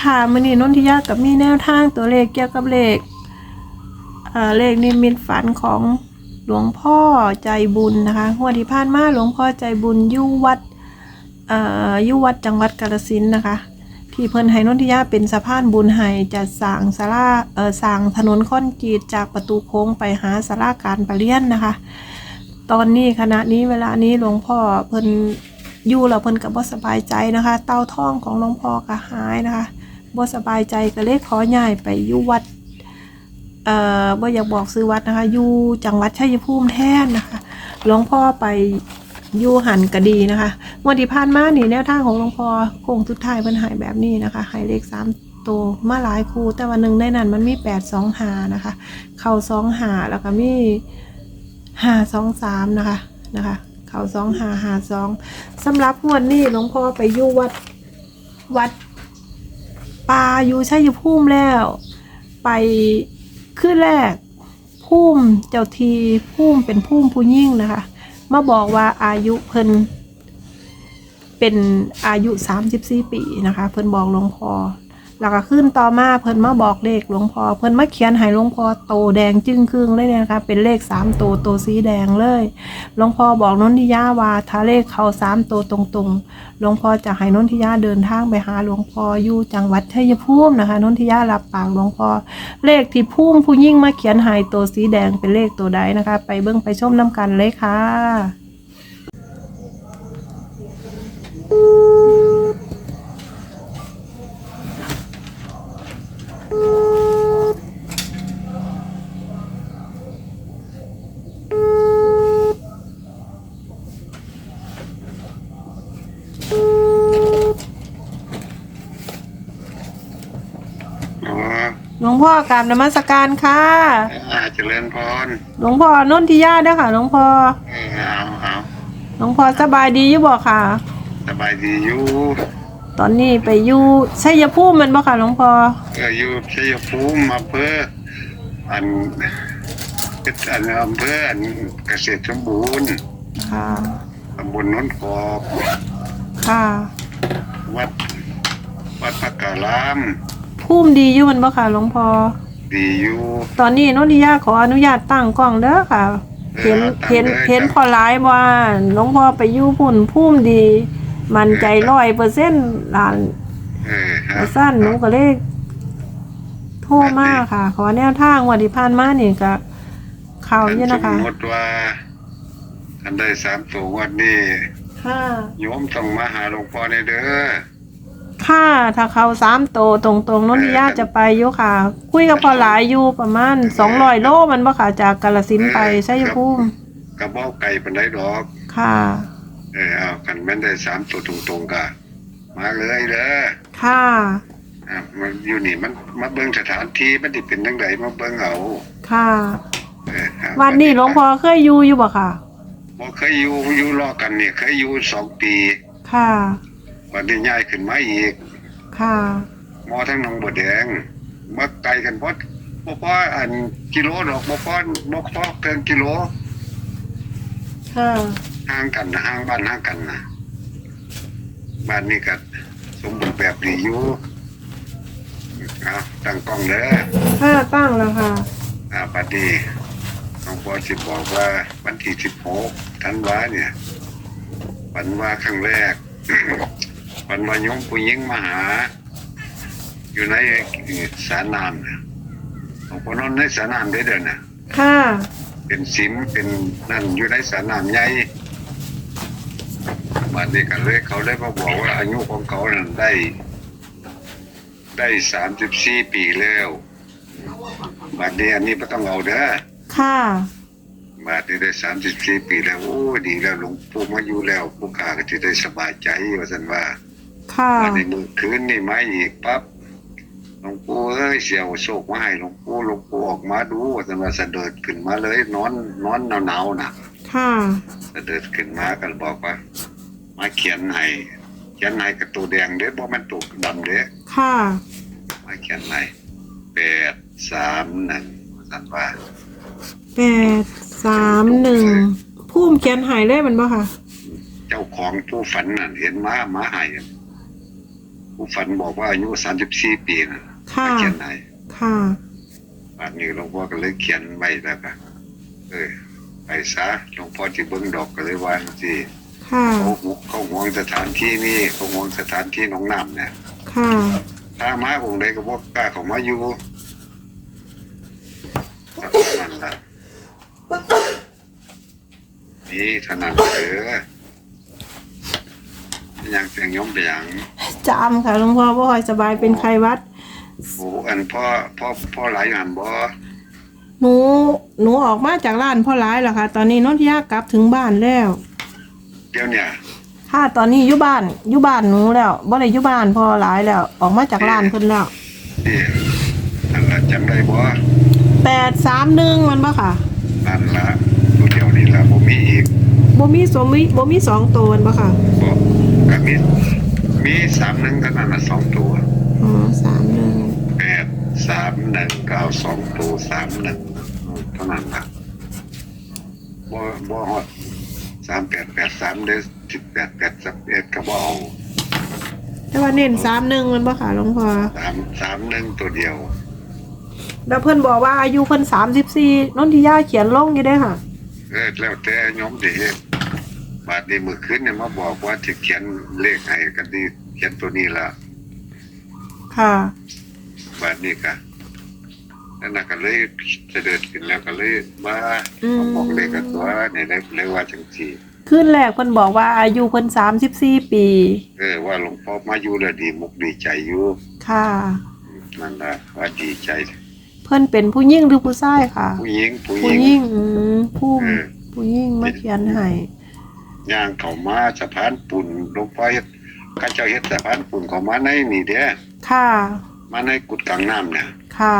ค่ะมื้อนี้นนทิยากับมีแนวทางตัวเลขเกี่ยวกับเลขเลขนิมิตฝันของหลวงพ่อใจบุญนะคะงวดที่ผ่านมาหลวงพ่อใจบุญยู่วัดยู่วัดจังหวัดกาฬสินนะคะ ที่เพิ่นให้นนทิยาเป็นสะพานบุญให้จัดสร้างศาลาเอ่อสร้างถนนคอนกรีตจากประตูโค้งไปหาศาลาการประเรียนนะคะ ตอนนี้ขณะนี้เวลานี้หลวงพ่อเพิ่นอยู่แล้วเพิ่นก็บ่สบายใจนะคะ เต้าท้องของหลวงพ่อก็หายนะคะ บ่สบายใจก็เลยขอย้ายไปอยู่วัดเอ่อบ่อยากบอกซื้อวัดนะคะอยู่จังหวัดชัยภูมิแทนนะคะหลวงพ่อไปอยู่หันก็ดีนะคะงวดที่ผ่านมานี่แนวทางของหลวงพ่อโค้งสุดท้ายเพิ่นหายแบบนี้นะคะหายเลขสามตัวมาหลายคู่แต่วันหนึ่งในนั้นมันมีแปดสองหานะคะ เข่าสองหาแล้วก็มีหาสองสามนะคะนะคะ เข่าสองหาหาสองสำหรับงวดนี้หลวงพ่อไปอยู่วัดวัด ปลาอยู่ชัยภูมิแล้ว ไปขึ้นแรกพุ่มเจ้าทีพุ่มเป็นพุ่มผู้ยิ่งนะคะ มาบอกว่าอายุเพิ่นเป็นอายุ 34 ปีนะคะ เพิ่นบอกหลวงพ่อ แล้วก็ขึ้นต่อมาเพิ่นมาบอกเลขหลวงพ่อเพิ่นมาเขียนให้หลวงพ่อโตแดงจึ้งครึ่งเลยนะคะเป็นเลขสามโตโตสีแดงเลยหลวงพ่อบอกนนทิยาว่าถ้าเลขเขาสามโตตรงๆหลวงพ่อจะให้นนทิยาเดินทางไปหาหลวงพ่ออยู่จังหวัดชัยภูมินะคะนนทิยารับปากหลวงพ่อเลขที่พุ่มผู้ยิ่งมาเขียนให้ตัวสีแดงเป็นเลขตัวใดนะคะ ไปเบิ้งไปชมน้ำกันเลยค่ะอ๋ พ่อกราบนมัสการค่ะอาเจริญพรหลวงพ่อนนทิยาเด้อค่ะ หลวงพ่อเออเอาเอาหลวงพ่อสบายดีอยู่บ่ค่ะ สบายดีอยู่ตอนนี้ไปอยู่ชัยภูมิแมันบ่ค่ะหลวงพ่อเอออยู่ชัยภูมิอำเภออันเป็นอันอำเภออันเกษตรสมบูรณ์ค่ะ ตำบลโนนกอกค่ะ วัดวัดพระกาลาม ภูมิดีอยู่แมันบ่ค่ะหลวงพ่อดีอยู่ตอนนี้นนทิยาขออนุญาตตั้งกล้องเด้อค่ะ เห็นเห็นเห็นพอหลายว่าหลวงพ่อไปอยู่พุ่นภูมิดี มันใจร้อยเปอร์เซ็นต์หลานเออฮะกระสั้นหนูก็เลยโทรมาค่ะ ขอแนวทางวันที่ผ่านมานี่ก็ข่าวนี่นะคะสมมติว่าอันได้สามตัววันนี้ค่ะโยมต้องมาหาหลวงพ่อในเด้อ ค่ะถ้าเขาสามโตวตรงๆนนทิยาจะไปอยู่ค่ะ คุยกับพอหลายอยู่ประมาณสองร้อยโลมันบ่ค่ะจากกาลสินธุ์ไปชัยภูมิกระบอกไก่ปันไดดอก ค่ะ เออเอากันแม่นได้สามตัวตรงๆกะมาเลยเด้อค่ะ อะมันอยู่นี่มันมาเบิ่งสถานที่มันสิเป็นจังไดมาเบิ่งเอาค่ะ เออเอาวันนี้หลวงพ่อเคยอยู่อยู่บ่ค่ะ บ่เคยอยู่อยู่รอกันนี่เคยอยู่สองปี ค่ะ วันนี้ย้ายขึ้นมาอีกค่ะ มอทั้งหนองบัวแดงมาไกลกันพอบ่พออันกิโลดอกบ่พอบ่พอเกินกิโลค่ะห่างกันนะห่างบ้านห่างกันนะบ้านนี้ก็สมบูรณ์แบบดีอยู่เอาตั้งกล้องเด้อค่ะตั้งแล้วค่ะอาบัดนี้หลวงพ่อสิบอกว่าวันที่สิบหกธันวาเนี่ยวันว่าครั้งแรก วันวาโยมผู้หญิงมาหา อยู่ในสระน้ำนะหลวงพ่อนอนในสระน้ำได้เดินนะค่ะ เป็นสิมเป็นนั่นอยู่ในสระน้ำใหญ่บัดนี้กันเลยเขาได้มาบอกว่าอายุของเขานั้นได้ ได้สามสิบสี่ปีแล้วบัดนี้อันนี้ไม่ต้องเอาเด้อค่ะบาทนี้ได้สามสิบสี่ปีแล้ว โอ้ดีแล้วหลวงปู่มาอยู่แล้วผู้ขาก็จะได้สบายใจว่าสันว่า ค่ะวันในมือคืนนี่มาอีกปั๊บหลวงปู่เอ้ยเสียวโศกมาให้หลวงปู่หลวงปู่ออกมาดูว่าสันว่าเสด็จขึ้นมาเลยนอนนอนหนาวๆนะค่ะเสด็จขึ้นมากันบอกว่า มาเขียนให้เขียนให้กับตัวแดงเด้บ่แมันตัวดำเด้ค่ะ มาเขียนให้แปดสามหนึ่งว่าสันว่าแปดสามหนึ่งพุ่มเขียนหายเลยมันบ่ค่ะ เจ้าของผู้ฝันนั่นเห็นมามาให้ ผู้ฝันบอกว่าอายุสามสิบสี่ปีนะค่ะมาเขียนไหนค่ะ บาดนี้หลวงพ่อก็เลยเขียนไว้แล้วก็เออ ไปซะหลวงพ่อที่เบิ้งดอกก็เลยวาจังสิค่ะ เขาห่วงเขาห่วงสถานที่นี่เขาห่วงสถานที่หน้องน้ำเนี่ยค่ะ ถ้ามาองค์ใดก็บอกกล้าเขามาอยู่นั่นละนี่ถนัดเออเป็น อย่างเสียงยมเป็นอย่างจามค่ะหลวงพ่อบ่ค่อยสบายเป็นไข้หวัด โอ้อันพ่อพ่อพ่อหลายงานบ่หนูหนูออกมาจากร้านพ่อร้ายแล้วค่ะ ตอนนี้น้องที่ยากลับถึงบ้านแล้วเดี๋ยวเนี่ยค่ะตอนนี้อยู่บ้านอยู่บ้านหนูแล้วบ่ได้อยู่บ้านพ่อร้ายแล้ว ออกมาจากร้านเพิ่นแล้วนี่นั่นละจำได้บ่แปดสามหนึ่งมันบ่ค่ะนั่นละตัวเดียวนี่ละบ่มีอีกบ่มีสมีบ่มีสองตัวมันบ่ค่ะบ่ ก็มีมีสามหนึ่งเท่านั้นละสองตัวอ๋อสามหนึ่งแปดสามหนึ่งเก้าสองตัวสามหนึ่งเท่านั้นละบ่บ่ฮอดสามแปดแปดสามเด้อสิบแปดแปดสิบเอ็ดก็บ่เอาแต่ว่าเน้นสามหนึ่งมันบ่ค่ะหลวงพ่อสามสามหนึ่งตัวเดียว แล้วเพิ่นบอกว่าอายุเพิ่นสามสิบสี่นนทิยาเขียนลงอยู่ได้อค่ะเออแล้วแต่โยมสิเฮ็ ดบาดนี้มื้อคืนเนี่ยมาบอกว่าสิเขียนเลขให้กันดีเขียนตัวนี้ล่ะค่ะบาดนี้ก็นั่นน่ะก็เลยเสด็จขึ้นแล้วก็เลยมาอืมบอกเลขกับตัวเนี่ยเลยเลยว่าจังซี่ขึ้นแรกเพิ่นบอกว่าอายุเพิ่นสามสิบสี่ปี เออว่าหลวงพ่อมาอยู่แล้วดีมุกดีใจอยู่ค่ะนั่นล่ะว่าดีใจ เพิ่นเป็นผู้หญิงหรือผู้ชายค่ะ ผู้หญิงผู้หผู้ญิงหญิงอืมผู้เออผู้หญิงมาเขียนให้ ย่างเข้ามาสะพานปุ่นหลวงพ่อเฮ็ดข้าเจ้าเฮ็ดสะพานปุ่นเข้ามาในนี่เด้อค่ะ มาในกุดกลางน้ำเนี่ยค่ะ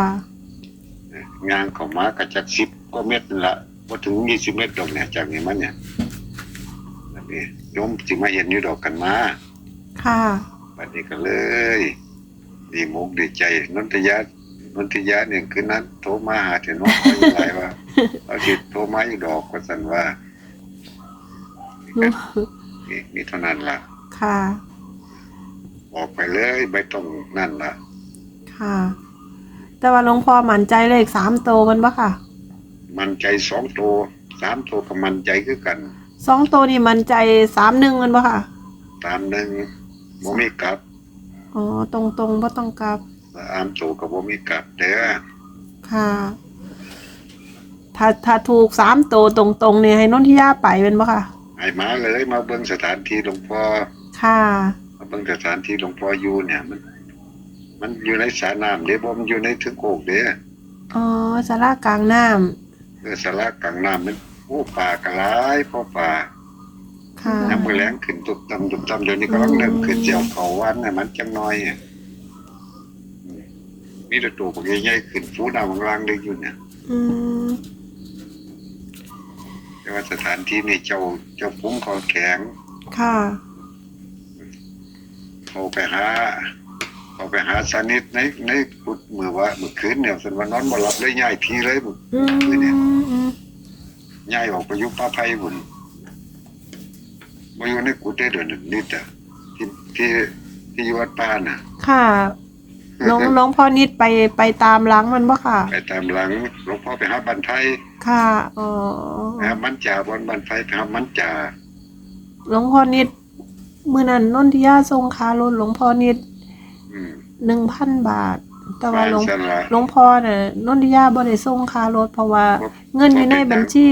งานเข้ามาก็จัก10กว่าเมตรนั่นละบ่ถึง20เมตรดอกเนี่ยจากนี้มันเนี่ยนั่นนี่โยมสิมาเห็นอยู่ดอกกันมา ค่ะบัดนี้ก็เลย ดีมุกดีใจนนทยานนทยาเนี่ยคืนนั้น โทรมาหาเถอะเน้องหลายว่าเอาสิโทรมาอยู่ดอกก็สั่นว่า หนูนี่มีเท่านั้นล่ะค่ะ บอกไปเลยไม่ต้องนั่นล่ะค่ะ แต่ว่าหลวงพ่อมั่นใจเลขสามตัวมันบ่ค่ะมันใจสองตัวสามตัวก็มันใจคือกัน สองตัวนี่มั่นใจสามหนึ่งมันบ่ค่ะตามหนึ่งบ่มีกลับอ๋อตรงตรงๆบ่ต้องกลับ ตามตัวก็บ่มีกลับเด้อค่ะ ถ้าถ้าถูกสามตัวตรงตรงๆเนี่ยให้นนทิยาไปเป็นบ่ค่ะ ให้มาเลยมาเบิ่งสถานที่หลวงพ่อค่ะมาเบิ่งสถานที่หลวงพ่ออยู่เนี่ยมัน มันอยู่ในสระน้ำเด้บ่มันอยู่ในทึกโอกเด้ออ๋อสารากลางน้เออสระกลางน้ำมันโอ้ป่าก็หลายพอป่าำค่ะยามมื้อแลงขึ้นตุบตำตุบตำเดี๋ยวนี้กำลังเริ่มขึ้นเจียวเขาวันน่ะมันจังน้อยอะมีแต่ตัวบักใหญ่ๆขึ้นฟูน้ำข้างล่างได้อยู่เนี่ย อืม แต่ว่าสถานที่นี่เจ้าเจ้าพุ้งเขาแข็งค่ะ เขาไปหาเขาไปหาสานิทในในกุดมือว่าเมื่อคืนเนี่ยสันวันนอนบ่หลับเลยย้ายทีเลยบุอืมคืนเนี่ยอืมย้ายออกไปอยู่ป่าไผ่บุญมาอยู่ในกุดได้เดือนหนึ่งนิดอะที่ที่ที่อยู่วัดป่าน่ะ ค่ะ น้องน้องพ่อนิดไปไปตามหลังมันบ่ค่ะ ไปตามหลังหลวงพ่อไปหาบันไทยค่ะอ๋อไปหามันจ่าบนบันไทยไปหามันจ่าหลวงพ่อนิดมื้อนั้นนนทิยาส่งคารถหลวงพ่อนิดอืมหนึ่งพันบาท แต่ว่าหลวงบ้นสละหลวงพ่อเนี่ยนนทิยาบ่ได้ส่งค่ารถเพราะว่าบ่เงินอยู่ในบัญชี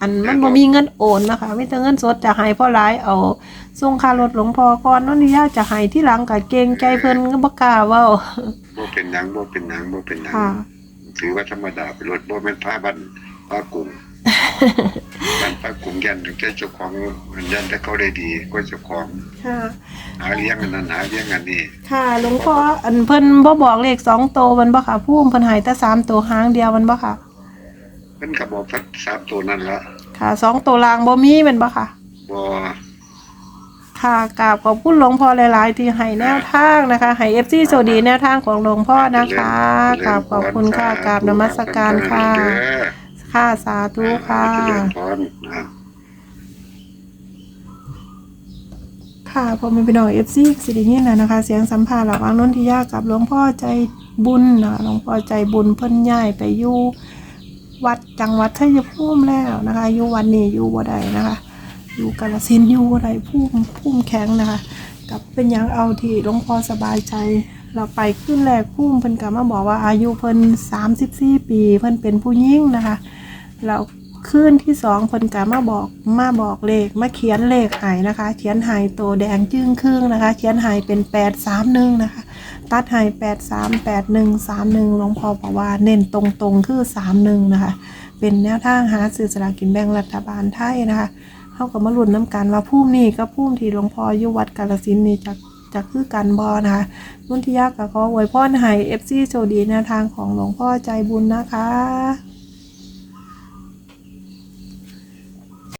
อันมันบ่มีเงินโอนนะคะมีแต่เงินสดจะให้พ่อหลายเอาส่งค่ารถหลวงพ่อก่อนนนทิยาจะให้ที่หลังก็เกรงใจเพิ่นก็บ่กล้าเว้าบ่เป็นหยังบ่เป็นหยังบ่เป็นหยังค่ะ ถือว่าธรรมดาไปรถบ่แม่นพาบันพากุ้งบ้านพากุ้งยันถึงแค่เจ้าของยันแต่เขาได้ดีก็เจ้าของค่ะหาเลี้ยงอันนั้นหาเลี้ยงอันนี้ค่ะหลวงพ่ออันเพิ่นบ่บอกเลขสองโตวมันบ่ค่ะผู้เพิ่นให้แต่สามโตวหางเดียวมันบ่ค่ะ เพิ่นก็บอกสักสามตัวนั่นละค่ะสองโตวลางบ่มีแมันบ่ค่ะบ่ค่ะกราบขอบคุณหลวงพ่อหลายๆ ที่ให้แนวทางนะคะให้ FC สวัสดีแนวทางของหลวงพ่อนะคะกราบขอบคุณค่ะกราบนมัสการค่ะเด้อค่ะสาธุค่ะ เจริญพรนะ ค่ะค่ะผมเป็นพี่น้องเอฟซีสิริยินนะนะคะ เสียงสัมภาษณ์ระหว่างนนทิยากับหลวงพ่อใจบุญนะคะหลวงพ่อใจบุญเพิ่นย้ายไปอยู่ วัดจังหวัดชัยภูมิแล้วนะคะอยู่วันนี้อยู่บ่ได้นะคะ อยู่กาลสินอยู่บ่ได้ภูมิภูมิแข็งนะคะกับเป็นหยังเอาที่หลวงพ่อสบายใจ เราไปขึ้นแรกพุ่มเพิ่นก็มาบอกว่าอายุเพิ่น34 ปีเพิ่นเป็นผู้หญิงนะคะแล้วขึ้นที่สองเพิ่นก็มาบอกมาบอกเลขมาเขียนเลขหายนะคะ เขียนหายตัวแดงจึ้งครึ่งนะคะ เขียนหายเป็น831นะคะ ตัดใหาย83 81 31หลวงพ่อบอกว่าเน้นตรงๆคือ31นะคะ เป็นแนวทางหาสื่อสลากินแบ่งรัฐบาลไทยนะคะเขากับมาลุ้นน้ำกันว่าพุ่มนี่ก็พุ่มที่หลวงพ่อยุวัดกาลสินนี่จากจากคือกันบอนะคะนุ่นที่ยากกับขอไวยพรให้เอฟซีโชดีแนวทางของหลวงพ่อใจบุญนะคะ